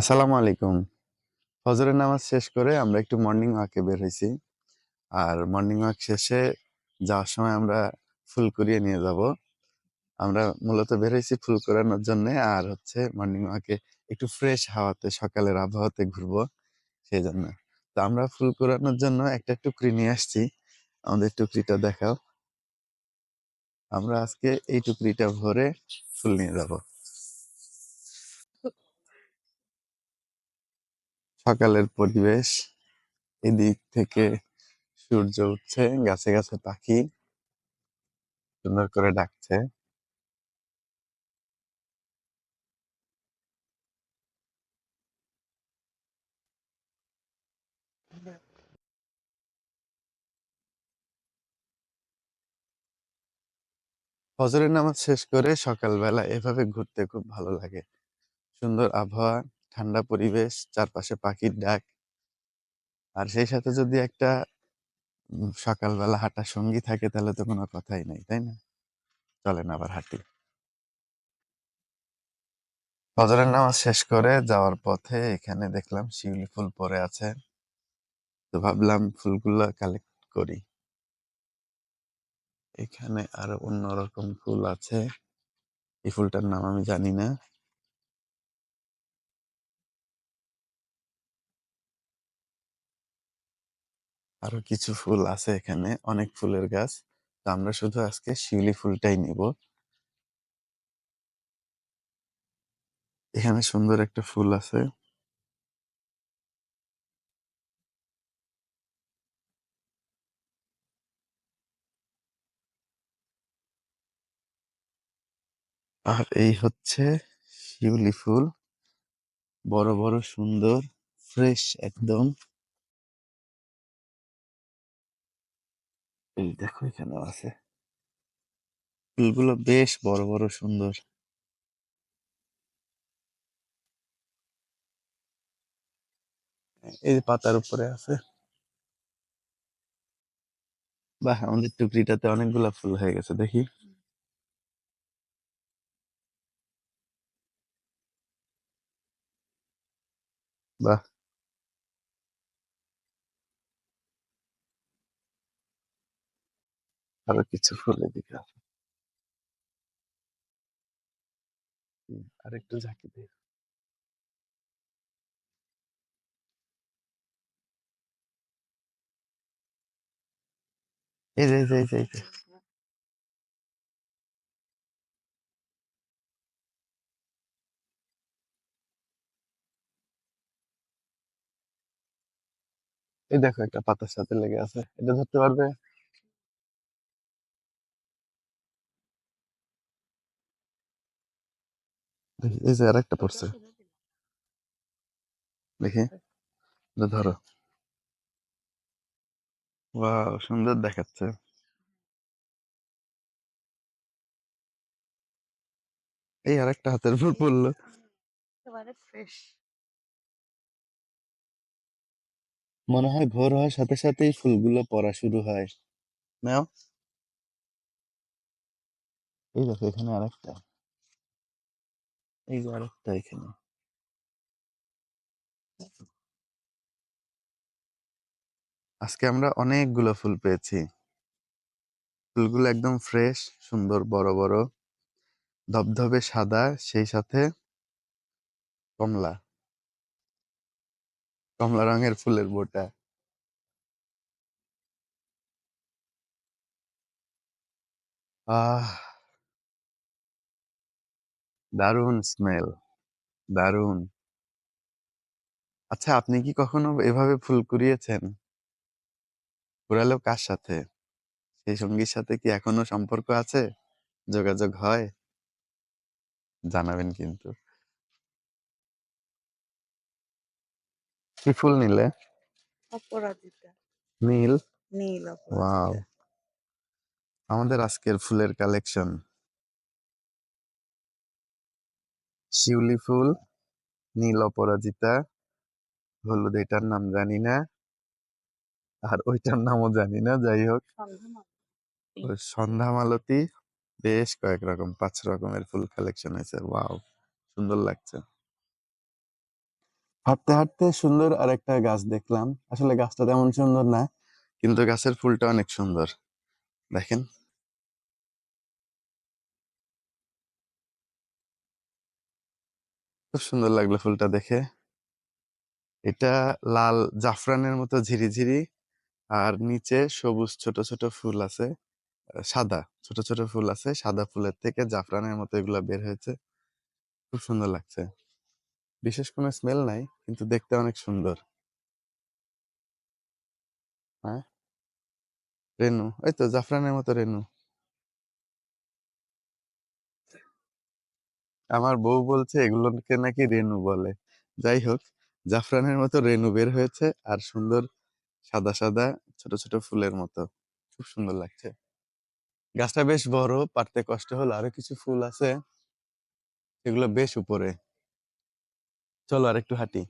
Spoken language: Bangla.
আসসালামু আলাইকুম। ফজরের নামাজ শেষ করে আমরা একটু মর্নিং ওয়াকে বের হইছি। আর মর্নিং ওয়াক শেষে যাওয়ার সময় আমরা ফুল করিয়ে নিয়ে যাব। আমরা মূলত বের হইছি ফুল কুড়ানোর জন্যে আর হচ্ছে মর্নিং ওয়াকে একটু ফ্রেশ হাওয়াতে, সকালের আবহাওয়াতে ঘুরবো সেই জন্য তো আমরা ফুল কুড়ানোর জন্য একটা টুকরি নিয়ে আসছি। আমাদের টুকরিটা দেখাও। আমরা আজকে এই টুকরিটা ভরে ফুল নিয়ে যাব। সকালের পরিবেশ। এদিক থেকে সূর্য উঠছে, গাছে গাছে পাখি সুন্দর করে ডাকছে। ফজরের নামাজ শেষ করে সকালবেলা এভাবে ঘুরতে খুব ভালো লাগে। সুন্দর আবহাওয়া। ঠান্ডা পরিবেশ, চারপাশে পাখির ডাক। আর সেই সাথে যদি একটা সকালবেলা হাঁটা সঙ্গী থাকে তাহলে তো কোনো কথাই নাই, তাই না? চলেন আবার হাঁটি। ফজরের নামাজ শেষ করে যাওয়ার পথে এখানে দেখলাম শিউলি ফুল পরে আছে। তো ভাবলাম ফুলগুলো কালেক্ট করি। এখানে আরও অন্যরকম ফুল আছে। এই ফুলটার নাম আমি জানি না। আরও কিছু ফুল আছে এখানে, অনেক ফুলের গাছ। তো আমরা শুধু আজকে শিউলি ফুলটাই নিব। এখানে সুন্দর একটা ফুল আছে। আর এই হচ্ছে শিউলি ফুল। বড় বড়, সুন্দর, ফ্রেশ একদম। এই দেখো এখানে আছে। ফুলগুলো বেশ বড় বড়, সুন্দর। এই যে পাতার উপরে আছে। বাহ, আমাদের টুকরিটাতে অনেকগুলা ফুল হয়ে গেছে, দেখি। বাহ। আরও কিছু ফুল এদিকে আছে হুম, আর একটু ঝাঁকি দিই এই যে এই যে এই যে এই যে। এই দেখো একটা পাতার সাথে লেগে আছে এটা ধরতে পারবে দেখি এই যে আর একটা পড়ছে। দেখি। ধরো। ওয়াও সুন্দর দেখাচ্ছে। এই আর একটা হাতের উপর পড়ল। মনে হয় ভোর হওয়ার সাথে সাথেই ফুলগুলো পড়া শুরু হয়। নাও এই দেখো এখানে আরেকটা। এই যে এখানে আজকে আমরা অনেকগুলো ফুল পেয়েছি। ফুলগুলো একদম ফ্রেশ, সুন্দর, বড় বড়, ধবধবে সাদা, সেই সাথে কমলা। কমলা রঙের ফুলের বোটা। আহ! দারুণ স্মেল দারুণ। আচ্ছা আপনি কি কখনো এভাবে ফুল কুড়িয়েছেন? কুড়ালেও কার সাথে? সেই সঙ্গীর সাথে কি এখনও সম্পর্ক আছে? যোগাযোগ হয়? জানাবেন কিন্তু। কি ফুল নিলে? অপরাজিতা। নীল? নীল ওয়াও। অপরাজিতা আমাদের আজকের ফুলের কালেকশন শিউলি ফুল নীল অপরাজিতা হলুদ এটার নাম জানি না। আর ওইটার নামও জানি না যাই হোক। সন্ধ্যা মালতি বেশ কয়েক রকম পাঁচ রকমের ফুল কালেকশন হয়েছে। ওয়াও সুন্দর লাগছে। হাঁটতে হাঁটতে সুন্দর আরেকটা গাছ দেখলাম। আসলে গাছটা তেমন সুন্দর না কিন্তু গাছের ফুলটা অনেক সুন্দর। দেখেন খুব সুন্দর লাগল ফুলটা দেখে। এটা লাল জাফরানের মতো ঝিরিঝিরি আর নিচে সবুজ ছোট ছোট ফুল আছে সাদা, ছোট ছোট ফুল আছে, সাদা ফুলের থেকে জাফরানের মতো এগুলা বের হয়েছে। খুব সুন্দর লাগছে। বিশেষ কোনো স্মেল নাই, কিন্তু দেখতে অনেক সুন্দর। হ্যাঁ? রেনু, এই তো জাফরানের মতো রেনু। আমার বউ বলছে, এগুলোকে নাকি রেনু বলে। যাই হোক, জাফরানের মতো রেনু বের হয়েছে আর সুন্দর সাদা সাদা ছোট ছোট ফুলের মতো। খুব সুন্দর লাগছে। গাছটা বেশ বড় পারতে কষ্ট হলো, আরও কিছু ফুল আছে। এগুলো বেশ উপরে। চলো আর একটু হাঁটি।